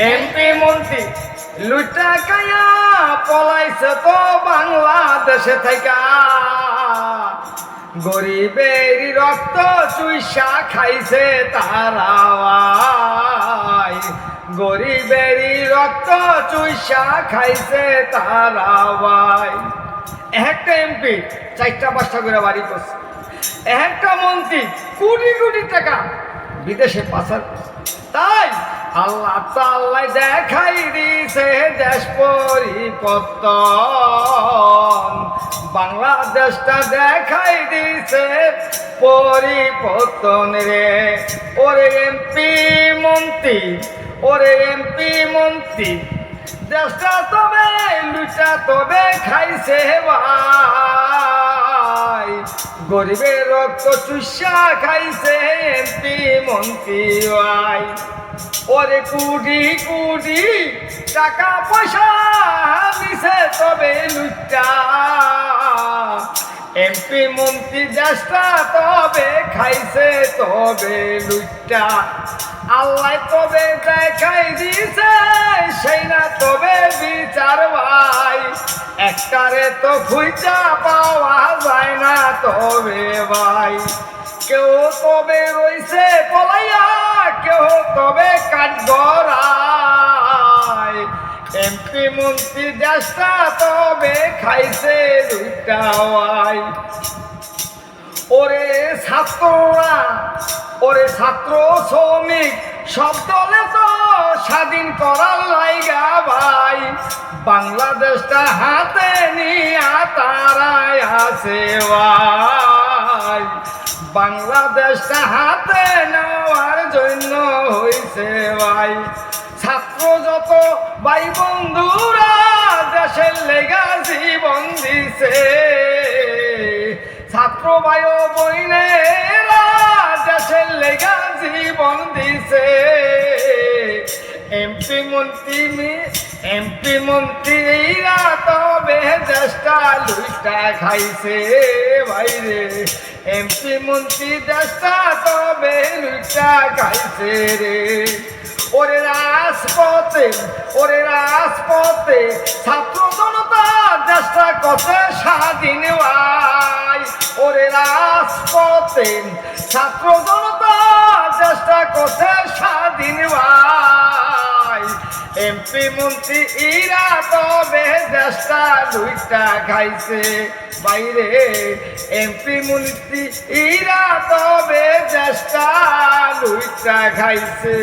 মন্ত্রী লুটা কায়া পলাইছে তো বাংলাদেশে থেকে গরিবের রক্ত চুইসা খাইছে তারাওয়াই গরিবের রক্ত চুইসা খাইছে তারাওয়াই একটা এমপি চারটা পাঁচটা করে বাড়ি করছে। একটা মন্ত্রী কোটি কোটি টাকা বিদেশে পাচার তাই আল্লাহ তাল্লাই দেখাই দিছে দেশ পরিবর্তন। বাংলাদেশটা দেখাই দিছে পরিবর্তন রে। ওরে এমপি মন্ত্রী, ওরে এমপি মন্ত্রী, দেশটা তবে লুচা তবে খাইছে ভাই। গরিবের রক্ত চুষা খাইছে এমপি মন্ত্রী ভাই। ওরে কুড়ি কুড়ি, টাকা পয়সা দিছে তবে লুচা এমপি মন্ত্রী দেশটা তবে খাইছে, তবে লুচা আল্লাহ তবে দেখাই দিছে সেই না তবে বিচার ভাই। একটারে তো খুঁজা পাওয়া যায় না তবে ভাই। কেউ তবে রইছে পলাইয়া, কেউ তবে গড়ায়। এমপি মন্ত্রী দেশটা তবে খাইছে দুইটা ওরে ছাত্ররা, ওরে ছাত্র শ্রমিক, সব দলে তো স্বাধীন করার লাইগা ভাই। বাংলাদেশটা হাতে নিয়া তারাই আছে ভাই। বাংলাদেশটা হাতে নেওয়ার জন্য হইছে ভাই। ছাত্র যত ভাই বন্ধুরা, দেশের লেগা জীবন দিছে। ছাত্র ভাই বইনেরা দেশের লেগা জীবন দিছে। এমপি মন্ত্রী এমপি মন্ত্রীরা তবে দেশটা লুইটা খাইছে ভাইরে। এমপি মন্ত্রী দেশটা তবে লুইটা খাইছে রে। ওরে রাজপথে ওরে রাজপথে ছাত্র জনতা দেশটা কত স্বাধীন ওরে রাজপথে ছাত্র জনতা দেশটা কত স্বাধীন ভাই এমপি মন্ত্রী ইরা তবে দেশটা দুইটা খাইছে বাইরে এমপি মন্ত্রী ইরা তবে দেশটা দুইটা খাইছে